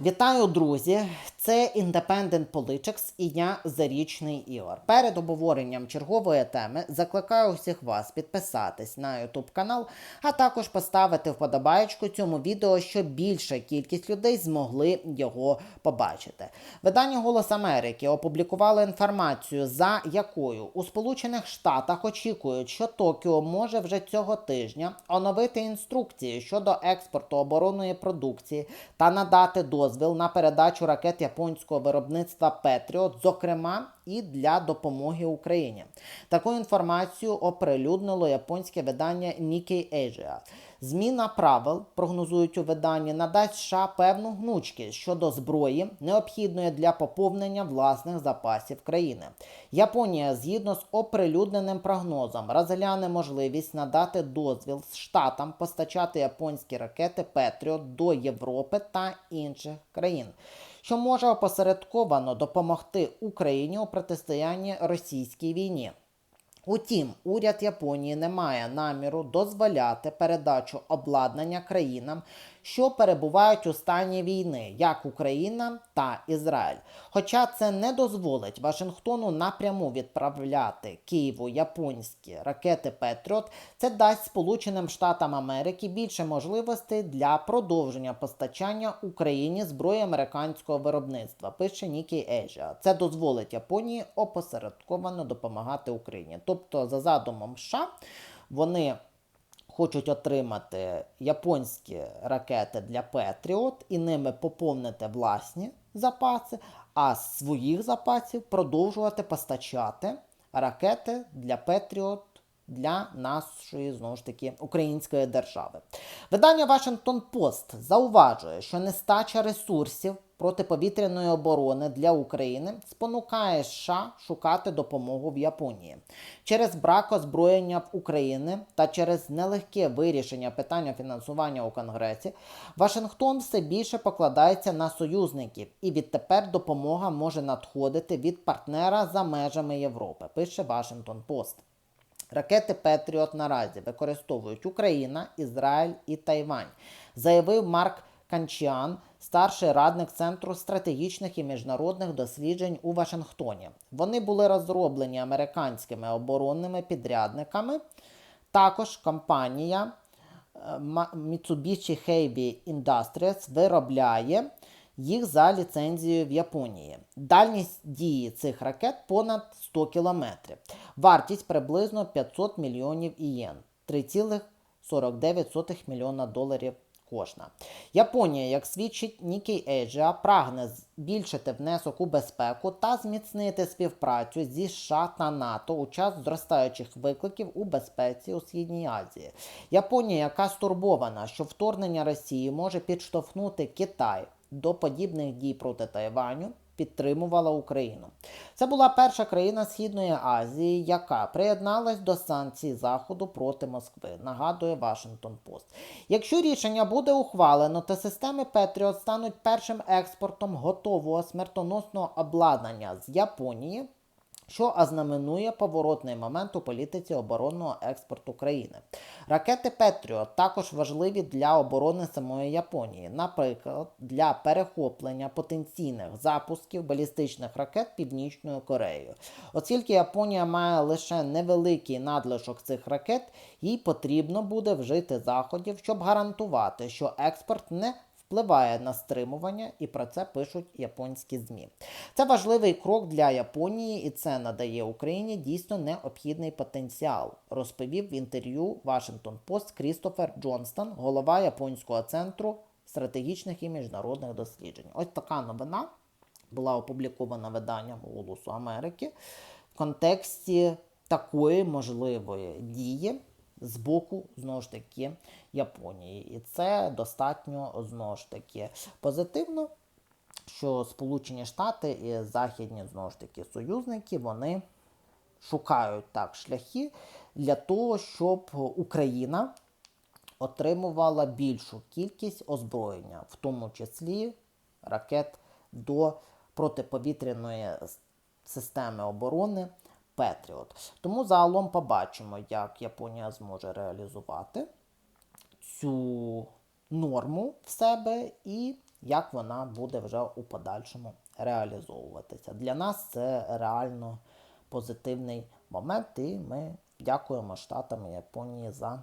Вітаю, друзі! Це Independent Politics і я Зарічний Ігор. Перед обговоренням чергової теми закликаю усіх вас підписатись на YouTube канал, а також поставити вподобаєчку цьому відео, щоб більша кількість людей змогли його побачити. Видання Голос Америки опублікувало інформацію, за якою у Сполучених Штатах очікують, що Токіо може вже цього тижня оновити інструкції щодо експорту оборонної продукції та надати дозвіл на передачу ракет японського виробництва Петріот, зокрема і для допомоги Україні. Таку інформацію оприлюднило японське видання Nikkei Asia. Зміна правил, прогнозують у виданні, надасть США певну гнучкість щодо зброї, необхідної для поповнення власних запасів країни. Японія, згідно з оприлюдненим прогнозом, розгляне можливість надати дозвіл штатам постачати японські ракети Петріот до Європи та інших країн. Що може опосередковано допомогти Україні у протистоянні російській війні. Утім, уряд Японії не має наміру дозволяти передачу обладнання країнам, що перебувають у стані війни, як Україна та Ізраїль. Хоча це не дозволить Вашингтону напряму відправляти Києву японські ракети Петріот, це дасть Сполученим Штатам Америки більше можливостей для продовження постачання Україні зброї американського виробництва. Пише Nikkei Asia. Це дозволить Японії опосередковано допомагати Україні. Тобто, за задумом США, вони хочуть отримати японські ракети для Петріот і ними поповнити власні запаси, а з своїх запасів продовжувати постачати ракети для Петріот. Для нашої знову ж таки української держави видання Washington Post зауважує, що нестача ресурсів протиповітряної оборони для України спонукає США шукати допомогу в Японії через брак озброєння в України та через нелегке вирішення питання фінансування у Конгресі. Вашингтон все більше покладається на союзників, і відтепер допомога може надходити від партнера за межами Європи. Пише Washington Post. Ракети Петріот наразі використовують Україна, Ізраїль і Тайвань, заявив Марк Канчіан, старший радник Центру стратегічних і міжнародних досліджень у Вашингтоні. Вони були розроблені американськими оборонними підрядниками. Також компанія е, Mitsubishi Heavy Industries виробляє їх за ліцензією в Японії. Дальність дії цих ракет понад 100 кілометрів. Вартість приблизно 500 мільйонів ієн, 3,49 мільйона доларів кожна. Японія, як свідчить Nikkei Asia, прагне збільшити внесок у безпеку та зміцнити співпрацю зі США та НАТО у час зростаючих викликів у безпеці у Східній Азії. Японія, яка стурбована, що вторгнення Росії може підштовхнути Китай до подібних дій проти Тайваню, підтримувала Україну. Це була перша країна Східної Азії, яка приєдналась до санкцій Заходу проти Москви. Нагадує Вашингтон Пост. Якщо рішення буде ухвалено, то системи Петріот стануть першим експортом готового смертоносного обладнання з Японії що ознаменує поворотний момент у політиці оборонного експорту країни. Ракети Петріот також важливі для оборони самої Японії, наприклад, для перехоплення потенційних запусків балістичних ракет Північною Кореєю. Оскільки Японія має лише невеликий надлишок цих ракет, їй потрібно буде вжити заходів, щоб гарантувати, що експорт не впливає на стримування, і про це пишуть японські ЗМІ. Це важливий крок для Японії, і це надає Україні дійсно необхідний потенціал, розповів в інтерв'ю Washington Post Крістофер Джонстон, голова японського центру стратегічних і міжнародних досліджень. Ось така новина була опублікована виданням Голосу Америки в контексті такої можливої дії з боку знову ж таки Японії. І це достатньо знову ж таки позитивно, що Сполучені Штати і західні знову ж таки союзники вони шукають так шляхи для того, щоб Україна отримувала більшу кількість озброєння, в тому числі ракет до протиповітряної системи оборони. Петріот. Тому загалом побачимо, як Японія зможе реалізувати цю норму в себе і як вона буде вже у подальшому реалізовуватися. Для нас це реально позитивний момент, і ми дякуємо Штатам Японії за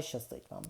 Хай щастить вам!